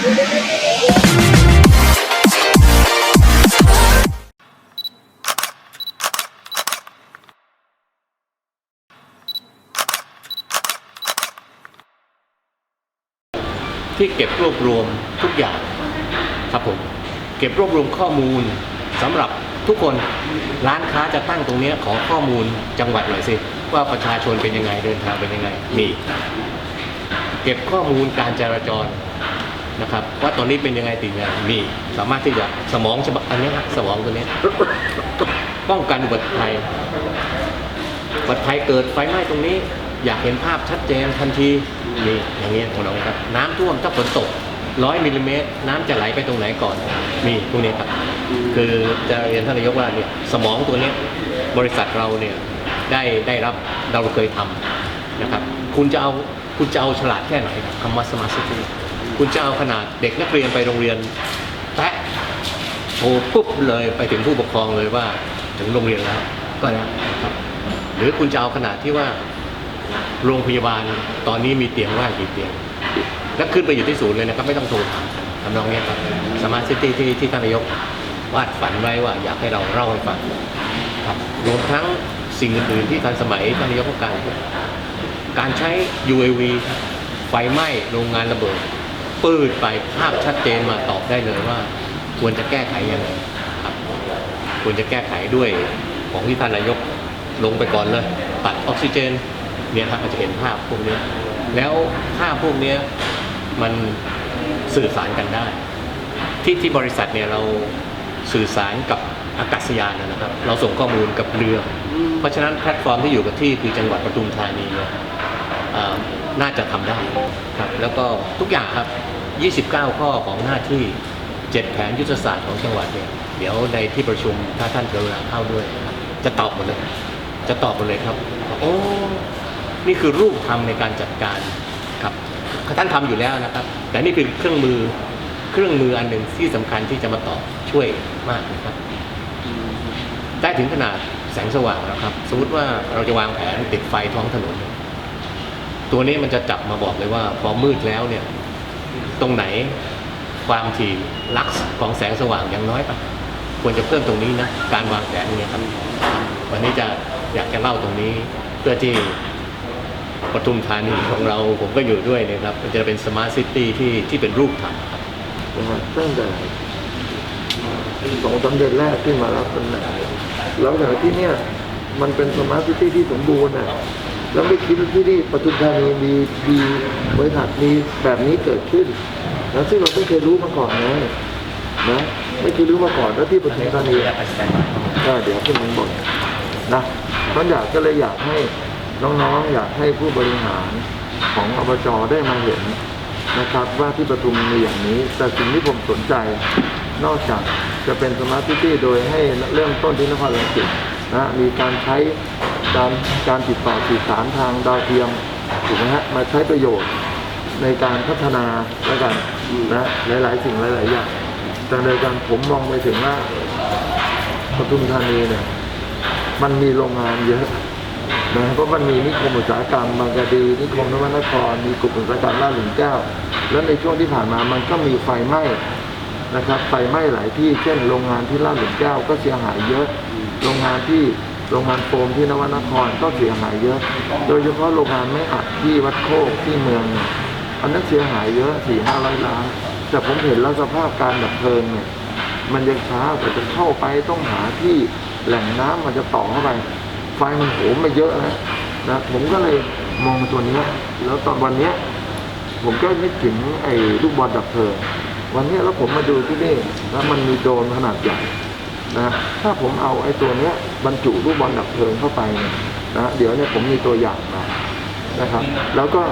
ที่เก็บรวบรวมทุกอย่างครับผมเก็บรวบรวมข้อมูลสำหรับทุกคนร้านค้าจะตั้งตรงนี้ขอข้อมูลจังหวัดหน่อยสิ ว่าประชาชนเป็นยังไงเดินทางเป็นยังไงมีเก็บข้อมูลการจราจร นะครับว่าตอนนี้เป็นยังไงติดยังไงมีสามารถที่จะสมองฉบับอันนี้ฮะสมองตัวนี้ ป้องกันอุบัติภัยอุบัติภัยเกิดไฟไหม้ตรงนี้ อยากเห็นภาพชัดเจนทันทีนี่อย่างนี้ยของเราครับ น้ำท่วมถ้าฝนตกร้อยมิลลิเมตร น้ำจะไหลไปตรงไหนก่อนมีตรงนี้ครับ คือจะเรียนท่านนายกว่าเนี่ยสมองตัวนี้บริษัทเราเนี่ยได้ได้รับเราเคยทำนะครับ คุณจะเอาคุณจะเอาฉลาดแค่ไหนคำว่าสมาร์ทซิตี้ คุณจะเอาขนาดเด็กนักเรียนไปโรงเรียนแตะโทรปุ๊บเลยไปถึงผู้ปกครองเลยว่าถึงโรงเรียนแล้วก็ได้ครับหรือคุณจะเอาขนาดที่ว่าโรงพยาบาลตอนนี้มีเตียงว่างกี่เตียง แล้วขึ้นไปอยู่ที่ศูนย์เลยนะครับไม่ต้องโทรถามทำนองเนี้ยครับสมาร์ทซิตี้ที่ที่ท่านนายกวาดฝันไว้ว่าอยากให้เราเล่าให้ฟังครับรวมทั้งสิ่งอื่นๆที่ทันสมัยท่านนายกต้องการ การใช้ UAV ไฟไหม้โรงงานระเบิด ปืดไปภาพชัดเจนมาตอบได้เลยว่า ควรจะแก้ไขยังไงครับ ควรจะแก้ไขด้วยของที่ท่านนายกลงไปก่อนเลย ตัดออกซิเจนเนี่ยครับเราจะเห็นภาพพวกนี้แล้วภาพพวกนี้มันสื่อสารกันได้ ที่ที่บริษัทเนี่ยเราสื่อสารกับอากาศยานนะครับ เราส่งข้อมูลกับเรือ เพราะฉะนั้นแพลตฟอร์มที่อยู่กับที่คือจังหวัดปทุมธานีเนี่ยน่าจะทำได้ครับ แล้วก็ทุกอย่างครับ 29 ข้อของหน้าที่ 7 แผนยุทธศาสตร์ของจังหวัดเนี่ยเดี๋ยวในที่ประชุมถ้าท่านกรุณาเข้าด้วยนะครับจะตอบหมดเลย จะตอบหมดเลยครับโอ้นี่คือรูปธรรมในการจัดการครับท่านทำอยู่แล้วนะครับ แต่นี่คือเครื่องมือเครื่องมืออันหนึ่งที่สำคัญที่จะมาตอบช่วยมากนะครับได้ถึงขนาดแสงสว่างแล้วครับ สมมติว่าเราจะวางแผนติดไฟท้องถนน ตัวนี้มันจะจับมาบอกเลยว่าพอมืดแล้วเนี่ย ตรงไหน ความถี่ลักซ์ของแสงสว่างยังน้อยไปควรจะเพิ่มตรงนี้นะการวางแผนเนี่ยครับวันนี้จะอยากจะเล่าตรงนี้เพื่อที่ปทุมธานีของเราผมก็อยู่ด้วยนะครับ มันจะเป็นสมาร์ทซิตี้ที่ที่เป็นรูปธรรมครับตั้งแต่สองสาเดือนแรกที่มารับตำแหน่งแล้วจากที่เนี่ยมันเป็นสมาร์ทซิตี้ที่สมบูรณ์อะ แล้วไม่คิดว่าที่นี่ปทุมธานีมีมีบริษัทมีแบบนี้เกิดขึ้น แล้วซึ่งเราไม่เคยรู้มาก่อนนะนะไม่เคยรู้มาก่อนแล้วที่ปทุมธานีก็เดี๋ยวขึ้นมึงบอกนะมันอยากก็เลยอยากให้น้องๆอยากให้ผู้บริหารของอบจได้มาเห็นนะครับว่าที่ปทุมมีอย่างนี้ แต่สิ่งที่ผมสนใจนอกจากจะเป็นสมาร์ทซิตี้โดยให้เริ่มต้นที่นครรังสิตนะมีการใช้ การการติดต่อสื่อสารทางดาวเทียมถูกไหมฮะมาใช้ประโยชน์ในการพัฒนาแล้วกันนะหลาย ๆ สิ่งหลาย ๆ อย่างแต่ในการผมมองไปถึงว่าปทุมธานีเนี่ยมันมีโรงงานเยอะนะเพราะมันมีนิคมอุตสาหกรรมบางกะดีนิคมนวนคร มีกลุ่มอุตสาหกรรมลาดหลุมแก้ว แล้วในช่วงที่ผ่านมามันก็มีไฟไหม้นะครับไฟไหม้หลายที่เช่น โรงงานที่ลาดหลุมแก้วก็เสียหายเยอะ โรงงานที่ โรงงานโฟมที่นวนครก็เสียหายเยอะ โดยเฉพาะโรงงานไม่อัดที่วัดโคกที่เมืองเนี่ยอันนั้นเสียหายเยอะสี่ห้าร้อยล้าน แต่ผมเห็นแล้วสภาพการดับเพลิงเนี่ย มันยังช้ากว่จะเข้าไปต้องหาที่แหล่งน้ำมันจะต่อเข้าไป ไฟมันโหมมาเยอะนะนะผมก็เลยมองตัวเนี้ยแล้วตอนวันเนี้ยผมก็นึกถึงไอ้ลูกบอลดับเพลิงวันเนี้ยแล้วผมมาดูที่นี่แล้วมันมีโดรนขนาดใหญ่ นะถ้าผมเอาไอ้ตัวเนี้ยบรรจุลูกบอลดับเพลิงเข้าไปเนี่ยนะเดี๋ยวเนี่ยผมมีตัวอย่างมานะครับ แล้วก็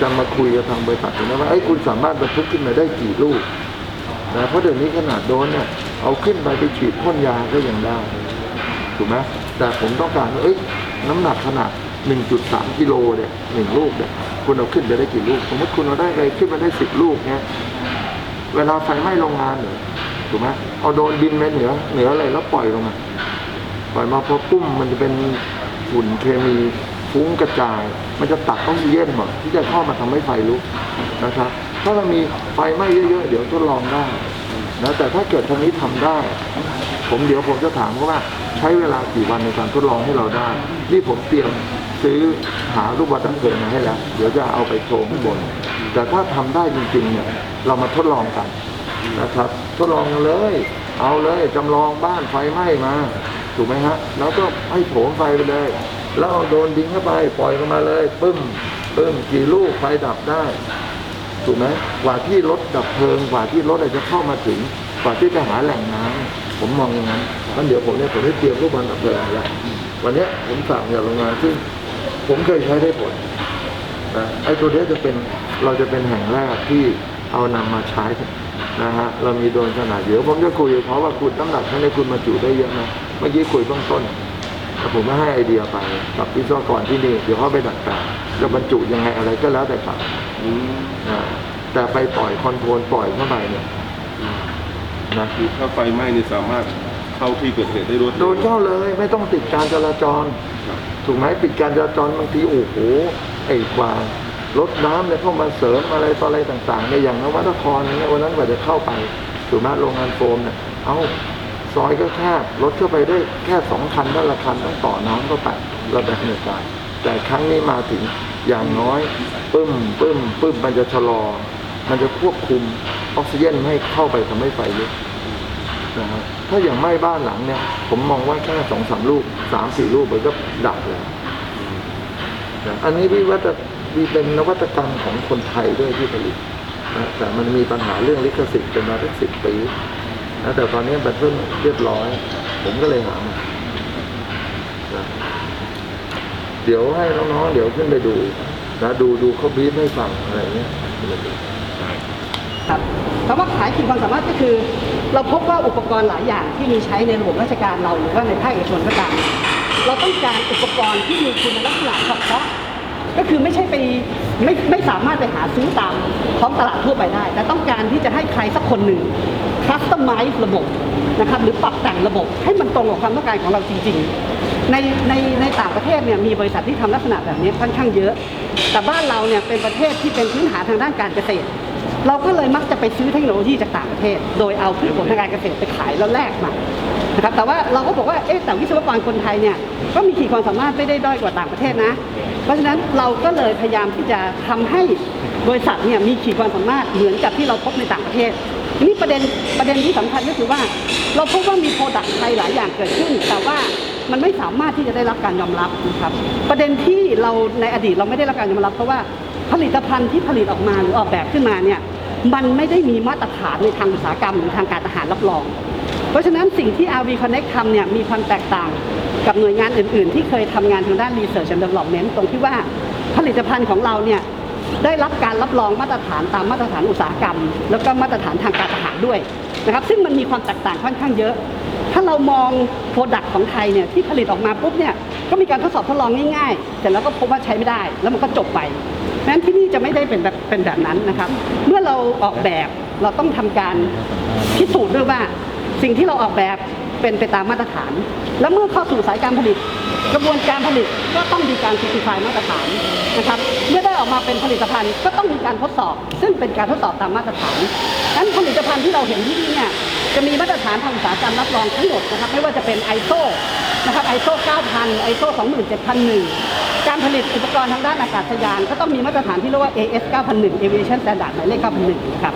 จะมาคุยกับทางบริษัทนะว่าไอ้คุณสามารถบรรทุกขึ้นมาได้กี่ลูกนะเพราะเดี๋ยวนี้ขนาดโดนเนี่ยเอาขึ้นไปไปฉีดพ่นยาก็ยังได้ถูกไหมแต่ผมต้องการว่าเอ้ยน้ำหนักขนาด 1.3 กิโลเนี่ยหนึ่งลูกเนี่ยคุณเอาขึ้นไปได้กี่ลูก สมมติคุณเอาได้ไปขึ้นมาได้ 10 ลูกเนี่ยเวลาไฟไหม้โรงงานเนี่ย ถูกไหมเอาโดนบินไปเหนือ เหนืออะไรแล้วปล่อยลงมาปล่อยมาพอปุ้มมันจะเป็นฝุ่นเคมีฟุ้งกระจาย มันจะตัดออกซิเจนหมดที่จะเข้ามาทำให้ไฟลุกนะครับ ถ้าเรามีไฟไหม้เยอะๆ เดี๋ยวทดลองได้นะแต่ถ้าเกิดทางนี้ทำได้ ผมเดี๋ยวผมจะถามเขาว่าใช้เวลากี่วันในการทดลองให้เราได้ นี่ผมเตรียมซื้อหารูปวัดดังเพลิงมาให้แล้ว เดี๋ยวจะเอาไปโชว์ข้างบน แต่ถ้าทำได้จริงๆเนี่ยเรามาทดลองกัน นะครับทดลองเลย เอาเลยจำลองบ้านไฟไหม้มา ถูกไหมฮะ แล้วก็ให้โถมไฟไปเลย แล้วเอาโดนยิงเข้าไปปล่อยเข้ามาเลยปึ้มปึ้มกี่ลูกไฟดับได้ถูกไหมกว่าที่รถดับเพลิงกว่าที่รถอะไรจะเข้ามาถึงกว่าที่จะหาแหล่งน้ำผมมองอย่างนั้นงั้นเดี๋ยวผมเนี่ยผมได้เตรียมรูปบอลดับเพลิงแล้ววันนี้ผมสั่งจากโรงงานซึ่งผมเคยใช้ได้ผลนะไอ้ตัวนี้จะเป็นเราจะเป็นแห่งแรกที่เอานำมาใช้ นะฮะเรามีโดรนขนาดเดี๋ยวผมจะคุยกับเขาว่าคุณน้ำหนักข้างในคุณมาจุได้เยอะไหมเมื่อกี้คุยเบื้องต้นแต่ผมก็ให้ไอเดียไปกับวิศวกรที่นี่เดี๋ยวเขาไปดัดแปลงจะบรรจุยังไงอะไรก็แล้วแต่เขาอืมอ่าแต่ไปปล่อยคอนโทรลปล่อยเข้าไปเนี่ยนะคือถ้าไฟไหม้นี่สามารถเข้าที่เกิดเหตุได้รวดโดเร็วนเข้าเลยไม่ต้องติดการจราจรครับถูกไหมปิดการจราจรบางทีโอ้โหไอ้กว่า รถน้ำเนี่ยเข้ามาเสริมอะไรต่ออะไรต่างๆเนี่ยอย่างนวัตครเนี่ยวันนั้นกว่าจะเข้าไปถูกไหมโรงงานโฟมเนี่ยเอาซอยก็แคบรถเข้าไปได้แค่สองคันนั่นละคันต้องต่อน้ำเข้าไประดับเหตุการแต่ครั้งนี้มาถึงอย่างน้อยปึ้มปึ้มปึ้มมันจะชะลอ มันจะควบคุมออกซิเจนไม่ให้เข้าไปทำให้ไฟลุกนะฮะถ้าอย่างไหม้บ้านหลังเนี่ย ผมมองว่าแค่สองสามลูกสามสี่ลูกมันก็ดับแล้วอันนี้วิวัฒ มีเป็นนวัตกรรมของคนไทยด้วยที่ผลิตนะแต่มันมีปัญหาเรื่องลิขสิทธิ์เป็นมาตั้งสิบปีนะแต่ตอนนี้มันเพิ่งเรียบร้อย ผมก็เลยหามานะเดี๋ยวให้น้องๆเดี๋ยวขึ้นไปดูนะดูดูเขาบีบให้ฟังอะไรเงี้ยครับคำว่าขายขีดความสามารถก็คือ เราพบว่าอุปกรณ์หลายอย่างที่มีใช้ในระบบราชการเราหรือว่าในภาคเอกชนก็ตามเราต้องการอุปกรณ์ที่มีคุณลักษณะเฉพาะ ก็คือไม่ใช่ไปไม่ไม่สามารถไปหาซื้อตามท้องตลาดทั่วไปได้ แต่ต้องการที่จะให้ใครสักคนหนึ่งคัสตอมไมซ์ระบบนะครับหรือปรับแต่งระบบให้มันตรงกับความต้องการของเราจริง ๆ ในในในต่างประเทศเนี่ยมีบริษัทที่ทำลักษณะแบบนี้ค่อนข้างเยอะ แต่บ้านเราเนี่ยเป็นประเทศที่เป็นพื้นฐานทางด้านการเกษตร เราก็เลยมักจะไปซื้อเทคโนโลยีจากต่างประเทศ โดยเอาพืชผลทางการเกษตรไปขายแล้วแลกมานะครับแต่ว่าเราก็บอกว่าเอ๊ะแต่วิศวกรคนไทยเนี่ยก็มีขีดความสามารถไม่ได้ด้อยกว่าต่างประเทศนะ เพราะฉะนั้นเราก็เลยพยายามที่จะทำให้บริษัทเนี่ยมีขีดความสามารถเหมือนกับที่เราพบในต่างประเทศนี่ประเด็นประเด็นที่สำคัญก็คือว่า เราพบว่ามีโปรดักต์ไทยหลายอย่างเกิดขึ้น แต่ว่ามันไม่สามารถที่จะได้รับการยอมรับนะครับ ประเด็นที่เราในอดีตเราไม่ได้รับการยอมรับเพราะว่าผลิตภัณฑ์ที่ผลิตออกมาหรือออกแบบขึ้นมาเนี่ยมันไม่ได้มีมาตรฐานในทางอุตสาหกรรมหรือทางการทหารรับรอง เพราะฉะนั้นสิ่งที่ RV Connect ทำเนี่ยมีความแตกต่างกับหน่วยงานอื่น ๆ ที่เคยทำงานทางด้าน Research and Development ตรงที่ว่าผลิตภัณฑ์ของเราเนี่ยได้รับการรับรองมาตรฐานตามมาตรฐานอุตสาหกรรม แล้วก็มาตรฐานทางการทหารด้วยนะครับซึ่งมันมีความแตกต่างค่อนข้างเยอะ ถ้าเรามองโปรดักต์ของไทยเนี่ยที่ผลิตออกมาปุ๊บเนี่ยก็มีการทดสอบทดลองง่ายๆ แต่แล้วก็พบว่าใช้ไม่ได้ แล้วมันก็จบไปนั้นที่นี่จะไม่ได้เป็นแบบเป็นแบบนั้นนะครับ เมื่อเราออกแบบเราต้องทำการพิสูจน์ด้วยว่า สิ่งที่เราออกแบบเป็นไปตามมาตรฐาน แล้วเมื่อเข้าสู่สายการผลิต กระบวนการผลิตก็ต้องมีการ certify มาตรฐานนะครับเมื่อได้ออกมาเป็นผลิตภัณฑ์ก็ต้องมีการทดสอบ ซึ่งเป็นการทดสอบตามมาตรฐานนั้นผลิตภัณฑ์ที่เราเห็นที่นี่เนี่ยจะมีมาตรฐานทางอุตสาหกรรมรับรองทั้งหมดนะครับไม่ว่าจะเป็น ISO นะครับ ISO 9000 ISO 27001 การผลิตอุปกรณ์ทางด้านอากาศยาน ก็ต้องมีมาตรฐานที่เรียกว่า AS 9001 Aviation Standard หมายเลข 9001 นะครับ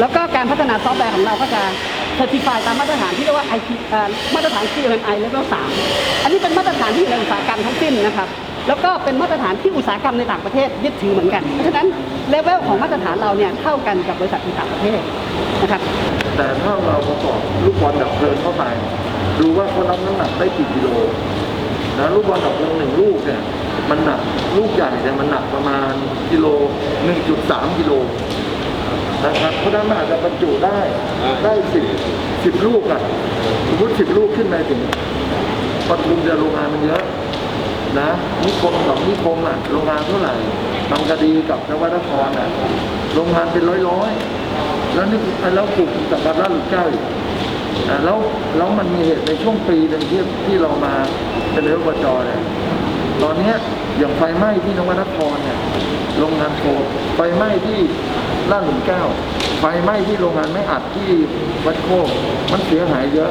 แล้วก็การพัฒนาซอฟต์แวร์ของเราก็จะ เซอร์ติฟายตามมาตรฐานที่เรียกว่า IP เอ่อมาตรฐาน CMMI Level 3 อันนี้เป็นมาตรฐานที่อยู่ในอุตสาหกรรมทั้งสิ้นนะครับ แล้วก็เป็นมาตรฐานที่อุตสาหกรรมในต่างประเทศยึดถือเหมือนกัน เพราะฉะนั้นเลเวลของมาตรฐานเราเนี่ยเท่ากันกับบริษัทในต่างประเทศนะครับ แต่ถ้าเราประกอบลูกบอลดับเพลิงเข้าไป ดูว่าเขารับน้ำหนักได้กี่กิโลนะลูกบอลดับเพลิงหนึ่งลูกเนี่ยมันหนักลูกใหญ่เนี่ยมันหนักประมาณกิโล 1.3 กิโล นะครับเพราะฉะนั้นมันอาจจะบรรจุได้ได้สิบสิบลูกอะสมมติสิบลูกขึ้นไปถึงปทุมจะโรงงานมันเยอะนะนิคมกับนิคมอะโรงงานเท่าไหร่บางกะดีกับนวัตครอะโรงงานเป็นร้อยร้อยๆแล้วนี่แล้วกลุ่มสัมภาระหรือเก้าอีกอะแล้วแล้วมันมีเหตุในช่วงปีหนึ่งที่ที่เรามาเป็นเรืออบจเนี่ยตอนเนี้ยอย่างไฟไหม้ที่นวัตครเนี่ยโรงงานโฟมไฟไหม้ที่ ล่าหลุมแก้ว ไฟไหม้ที่โรงงานไม่อัดที่วัดโคกมันเสียหายเยอะ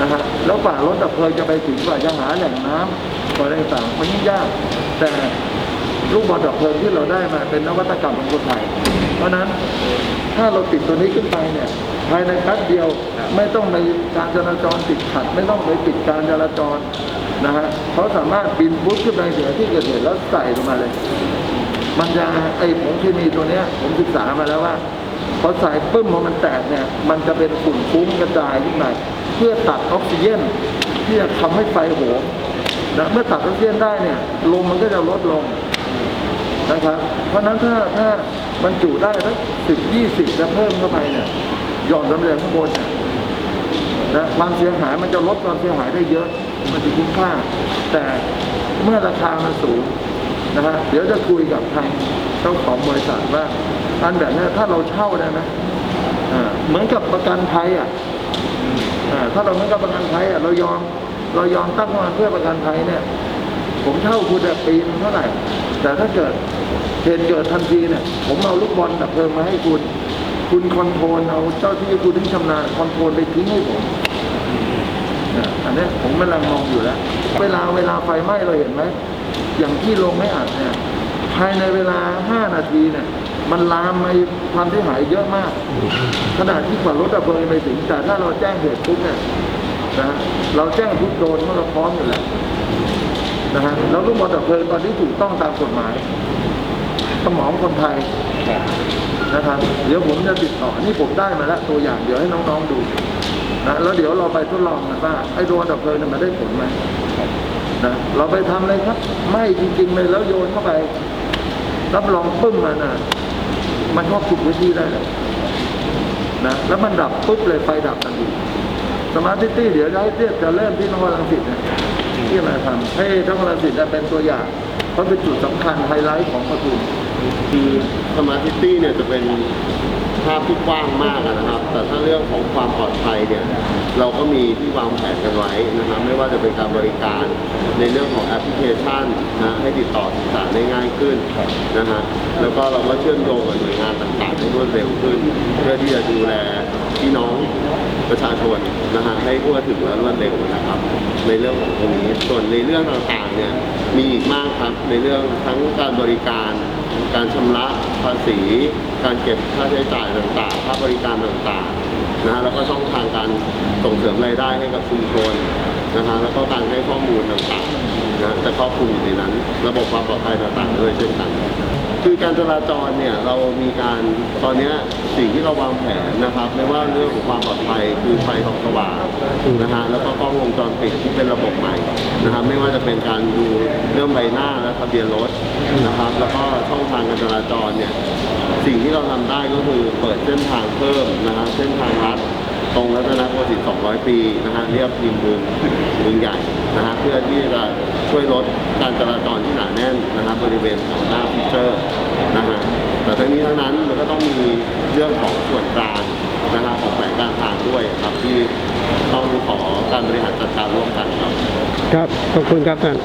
นะฮะแล้วกว่ารถดับเพลิงจะไปถึงกว่าจะหาแหล่งน้ำกว่าอะไรต่างๆมันยิ่งยาก แต่ลูกบอลดับเพลิงที่เราได้มาเป็นนวัตกรรมของคนไทยเพราะนั้นถ้าเราติดตัวนี้ขึ้นไปเนี่ยภายในแป๊บเดียวไม่ต้องไปการจราจรติดขัด ไม่ต้องไปปิดการจราจรนะฮะเขาสามารถบินบุ๊ขึ้นไปเหนือที่เกิดเหตุแล้วใส่ลงมาเลย มันจะไอ้ผงเคมีตัวเนี้ย ผมศึกษามาแล้วว่าพอใส่ปึ้มพอมันแตกเนี่ย มันจะเป็นฝุ่นฟุ้งกระจายขึ้นมาเพื่อตัดออกซิเจนที่จะทำให้ไฟโหมนะเมื่อตัดออกซิเจนได้เนี่ยลมมันก็จะลดลงนะครับ เพราะฉะนั้นถ้าถ้ามันจุได้สักสิบยี่สิบจะเพิ่มเข้าไปเนี่ยหย่อนสำเร็จข้างบนเนี่ยนะความเสียหายมันจะลดความเสียหายได้เยอะ มันจะคุ้มค่า แต่เมื่อราคามันสูง นะฮะเดี๋ยวจะคุยกับทางเจ้าของบริษัทว่าอันแบบเนี้ยถ้าเราเช่าได้ไหมเหมือนกับประกันภัยอะถ้าเราเหมือนกับประกันภัยอะเรายอมเรายอมตั้งมาเพื่อประกันภัยเนี่ย ผมเช่าคุณอะปีนเท่าไหร่แต่ถ้าเกิดเหตุเกิดทันทีเนี่ย ผมเอาลูกบอลดับเพลิงมาให้คุณ คุณคอนโทรลเอาเจ้าที่คุณที่ชำนาญคอนโทรลไปทิ้งให้ผม อันเนี้ยผมกำลังมองอยู่แล้ว เวลาเวลาไฟไหม้เราเห็นไหม อย่างที่ลงไม่อัดเนี่ย ภายในเวลา 5 นาทีเนี่ยมันลามไปความเสียหายเยอะมาก ขนาดที่กว่ารถดับเพลิงไปถึงแต่ถ้าเราแจ้งเหตุปุ๊บเนี่ยนะฮะเราแจ้งทุกโดนเพราะเราพร้อมอยู่แล้วนะฮะแล้วลูกบอลดับเพลิงตอนนี้ถูกต้องตามกฎหมายสมองคนไทยนะครับ เดี๋ยวผมจะติดต่อนี่ผมได้มาแล้วตัวอย่างเดี๋ยวให้น้องๆดู นะแล้วเดี๋ยวเราไปทดลองกันว่าไอ้โดรนดับเพลิงเนี่ยมันได้ผลไหมนะเราไปทำเลยครับไหม่จริงๆเลยแล้วโยนเข้าไป รับรองปึ้มมันนะมันครอบคลุมพื้นที่ได้เลยนะแล้วมันดับปุ๊บเลยไฟดับทันทีสมาร์ทซิตี้เดี๋ยวจะให้เทียจะเริ่มที่นครรังสิตนะที่มาทำให้นครรังสิตจะเป็นตัวอย่างเพราะเป็นจุดสำคัญไฮไลท์ของปทุมคือ สมาร์ทซิตี้เนี่ยจะเป็นภาพที่กว้างมากนะครับ แต่ถ้าเรื่องของความปลอดภัยเนี่ย เราก็มีที่วางแผนกันไว้นะครับ ไม่ว่าจะเป็นการบริการในเรื่องของแอปพลิเคชันนะให้ติดต่อสื่อสารได้ง่ายขึ้นนะฮะ แล้วก็เราก็เชื่อมโยงกับหน่วยงานต่างๆให้รวดเร็วขึ้น เพื่อที่จะดูแลพี่น้องประชาชนนะฮะให้ทั่วถึงและรวดเร็วนะครับ ในเรื่องของตรงนี้ ส่วนในเรื่องต่างๆเนี่ยมีอีกมากครับในเรื่องทั้งการบริการ การชำระ ภาษี การเก็บค่าใช้จ่ายต่างๆ ค่าบริการต่างๆนะฮะแล้วก็ช่องทางการส่งเสริมรายได้ให้กับชุมชนนะฮะแล้วก็การให้ข้อมูลต่างๆนะจะครอบคลุมอยู่ในนั้น ระบบความปลอดภัยต่างๆด้วยเช่นกัน คือการจราจรเนี่ยเรามีการตอนนี้ สิ่งที่เราวางแผนนะครับ ไม่ว่าเรื่องของความปลอดภัยคือไฟส่องสว่างนะฮะแล้วก็กล้องวงจรปิดที่เป็นระบบใหม่นะครับ ไม่ว่าจะเป็นการดูเรื่องใบหน้าและทะเบียนรถนะครับ แล้วก็ช่องทางการจราจรเนี่ยสิ่งที่เราทำได้ก็คือเปิดเส้นทางเพิ่มนะครับเส้นทางลัดตรงรัตนโกสินทร์200 ปีนะฮะเรียบริมบึงบึงใหญ่นะฮะเพื่อที่จะช่วยลดการจราจรที่หนาแน่นนะครับบริเวณของหน้าฟิเจอร์นะฮะ แต่ทั้งนี้ทั้งนั้นมันก็ต้องมีเรื่องของส่วนกลางนะฮะของแผนการทางด้วยครับที่ต้องขอการบริหารจัดการร่วมกันครับ ครับ ขอบคุณครับท่าน